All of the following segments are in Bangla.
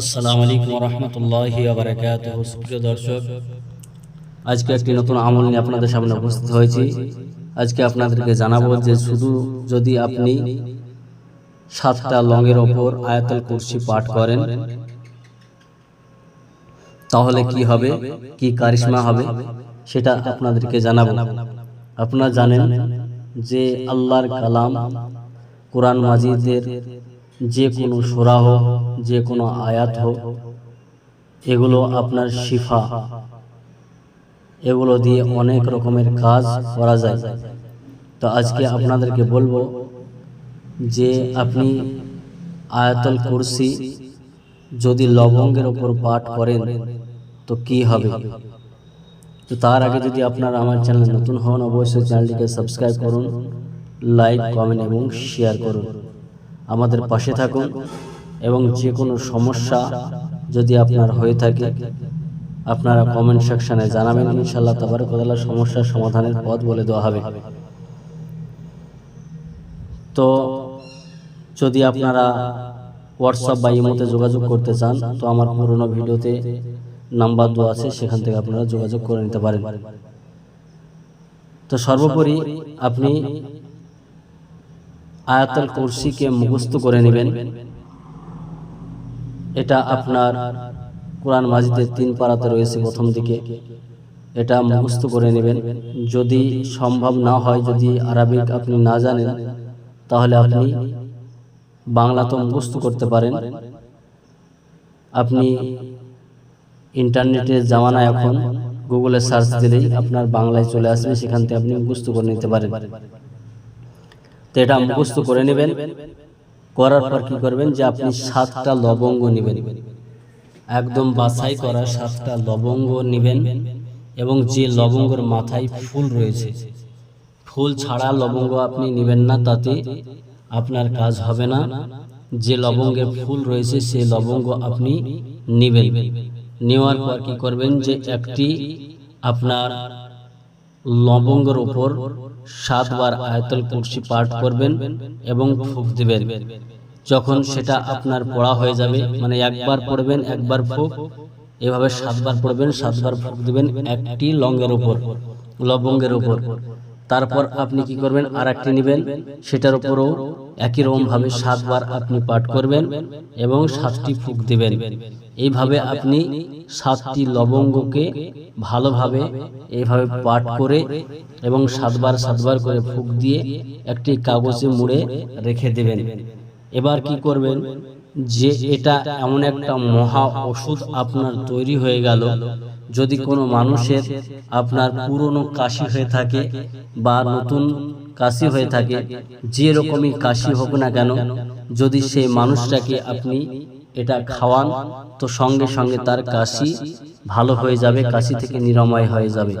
আসসালামু আলাইকুম রহমতুল্লাহি বারাকাত সুপ্রিয় দর্শক, আজকে একটি নতুন আমল নিয়ে আপনাদের সামনে উপস্থিত হয়েছি। আজকে আপনাদেরকে জানাব যে শুধু যদি আপনি সাতটা লঙের ওপর আয়াতুল কুরসি পাঠ করেন, তাহলে কি হবে? কি কারিশমা হবে? সেটা আপনাদেরকে জানাব। আপনারা জানেন যে আল্লাহর কালাম কোরআন মাজিদের যে কোনো সুরা হোক যে কোনো আয়াত হোক এগুলো আপনার শিফা। এগুলো দিয়ে অনেক রকমের কাজ করা যায়। তো আজকে আপনাদেরকে বলব যে আপনি আয়াতল কুরসি যদি লবঙ্গের ওপর পাঠ করেন তো কি হবে? তো তার আগে যদি আপনারা আমার চ্যানেল নতুন হন অবশ্যই চ্যানেলটিকে সাবস্ক্রাইব করুন লাইক কমেন্ট এবং শেয়ার করুন। আমাদের পাশে থাকুন এবং যে কোনো সমস্যা যদি আপনার হয়ে থাকে আপনারা কমেন্ট সেকশনে জানাবেন। ইনশাআল্লাহ তাবারকাল্লাহ সমস্যার সমাধানের পথ বলে দেওয়া হবে। তো যদি আপনারা হোয়াটসঅ্যাপ বা ইমোতে যোগাযোগ করতে চান তো আমার পুরনো ভিডিওতে নাম্বার দেওয়া আছে সেখান থেকে আপনারা যোগাযোগ করে নিতে পারেন। তো সর্বোপরি আপনি আয়াতুল কুরসিকে মুখস্থ করে নেবেন। এটা আপনার কোরআন মাজিদের তিন পারাতে রয়েছে প্রথম দিকে। এটা মুখস্থ করে নেবেন। যদি সম্ভব না হয়, যদি আরবিক আপনি না জানেন, তাহলে আপনি বাংলা তো মুখস্থ করতে পারেন। আপনি ইন্টারনেটের জামানা এখন গুগলে সার্চ দিলেই আপনার বাংলায় চলে আসবে, সেখান থেকে আপনি মুখস্থ করে নিতে পারেন। তো এটা মুখস্থ করে নেবেন। করার পর কি করবেন যে আপনি সাতটা লবঙ্গ নেবেন। একদম বাছাই করা সাতটা লবঙ্গ নেবেন এবং যে লবঙ্গর মাথায় ফুল রয়েছে, ফুল ছাড়া লবঙ্গ আপনি নেবেন না, তাতে আপনার কাজ হবে না। যে লবঙ্গের ফুল রয়েছে সেই লবঙ্গ আপনি নেবেন। নেওয়ার পর কি করবেন যে একটি আপনার লবঙ্গের উপর সাতবার আয়তল কুর্সি পাঠ করবেন এবং ফুক দিবেন। যখন সেটা আপনার পড়া হয়ে যাবে মানে একবার পড়বেন, একবার ফুক, এভাবে সাতবার পড়বেন, সাতবার ফুক দিবেন একটি লঙ্গের উপর, লবঙ্গের উপর। তারপর আপনি কি করবেন? আর একটি নেবেন, সেটার উপরও একই রকম ভাবে সাতবার আপনি পাঠ করবেন এবং সাতটি ফুক দেবেন। এইভাবে আপনি সাতটি লবঙ্গকে ভালোভাবে এইভাবে পাঠ করে এবং সাতবার সাতবার করে ফুক দিয়ে একটি কাগজে মুড়ে রেখে দেবেন। এবার কি করবেন যে এটা এমন একটা মহা ওষুধ আপনার তৈরি হয়ে গেল। যদি কোনো মানুষের আপনার পুরনো কাশি হয়ে থাকে বা নতুন কাশি হয়ে থাকে যে রকমই কাশি হোক না কেন যদি সেই মানুষটাকে আপনি এটা খাওয়ান তো সঙ্গে সঙ্গে তার কাশি ভালো হয়ে যাবে কাশি থেকে নিরাময় হয়ে যাবে।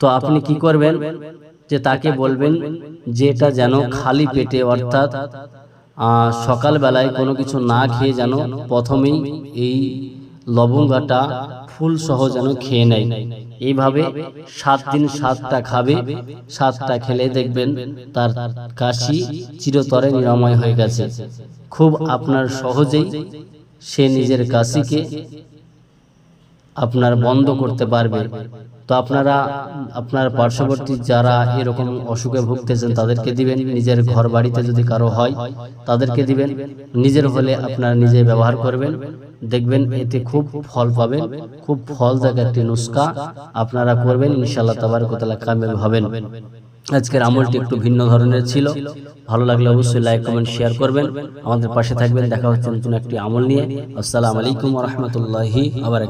তো আপনি কি করবেন? যে তাকে বলবেন যে এটা যেন খালি পেটে অর্থাৎ সকালবেলায় কোনো কিছু না খেয়ে যেন প্রথমেই এই লবঙ্গাটা ফুল সহ যেন খেয়ে নেয়। এইভাবে সাত দিন সাতটা খাবে, সাতটা খেলে দেখবেন তার কাশি চিরতরে নিরাময় হয়ে গেছে। খুব আপনার সহজেই সে নিজের কাশিকে আপনার বন্ধ করতে পারবে। তো আপনারা, আপনার পার্শ্ববর্তী যারা এরকম অসুখে ভুগতেছেন, তাদেরকে দিবেন। নিজের ঘর বাড়িতে যদি কারও হয়, তাদেরকে দিবেন। নিজের হলে আপনারা নিজে ব্যবহার করবেন। দেখবেন এতে খুব ফল পাবেন। খুব ফলদায়ক একটি নুস্খা আপনারা করবেন। ইনশাআল্লাহ তাবারকতালা কামিয়াব হবেন। আজকের আমলটি একটু ভিন্ন ধরনের ছিল। ভালো লাগলে অবশ্যই লাইক কমেন্ট শেয়ার করবেন। আমাদের পাশে থাকবেন। দেখা হচ্ছে নতুন একটি আমল নিয়ে। আসসালামু আলাইকুম রহমতুল্লাহি আবার